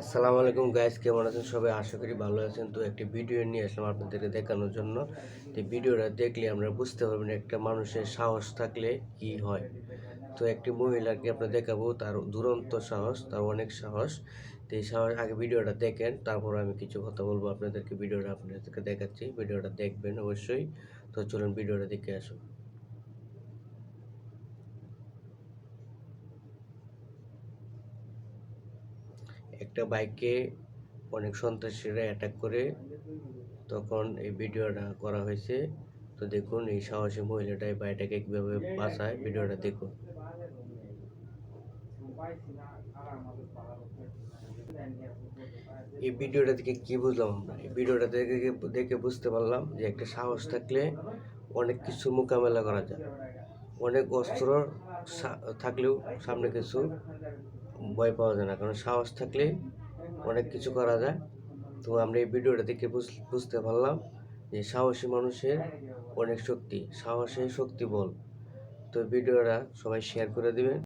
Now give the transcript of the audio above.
আসসালামু আলাইকুম গাইস কেমন আছেন সবাই? আশা করি ভালো আছেন। তো একটি ভিডিও নিয়ে আসলাম আপনাদেরকে দেখানোর জন্য। তো ভিডিওটা দেখলে আমরা বুঝতে পারবেন একটা মানুষের সাহস থাকলে কি হয়। তো একটি মহিলাকে আপনার দেখাবো, তার দুরন্ত সাহস, তার অনেক সাহস। তো এই সাহস, আগে ভিডিওটা দেখেন, তারপর আমি কিছু কথা বলব আপনাদেরকে। ভিডিওটা আপনাদেরকে দেখাচ্ছি ভিডিওটা দেখবেন অবশ্যই। তো চলুন ভিডিওটা দেখে আসুন। একটা বাইকে অনেক সন্ত্রাসীরা অ্যাটাক করে তখন এই ভিডিওটা করা হয়েছে। তো দেখুন এই সাহসী মহিলাটা এই বাইকটাকে কীভাবে বাঁচায় ভিডিওটা দেখুন। এই ভিডিওটা থেকে কি বুঝলাম আমরা? এই ভিডিওটা দেখে দেখে বুঝতে পারলাম যে একটা সাহস থাকলে অনেক কিছু মোকাবেলা করা যায়। অনেক অস্ত্র থাকলেও সামনে কিছু ভয় পাওয়া যায় না, কারণ সাহস থাকলে অনেক কিছু করা যায়। তো আমরা এই ভিডিওটা দেখে বুঝ- বুঝতে পারলাম যে সাহসী মানুষের অনেক শক্তি, সাহসে শক্তি বল। তো ভিডিওটা সবাই শেয়ার করে দিবেন।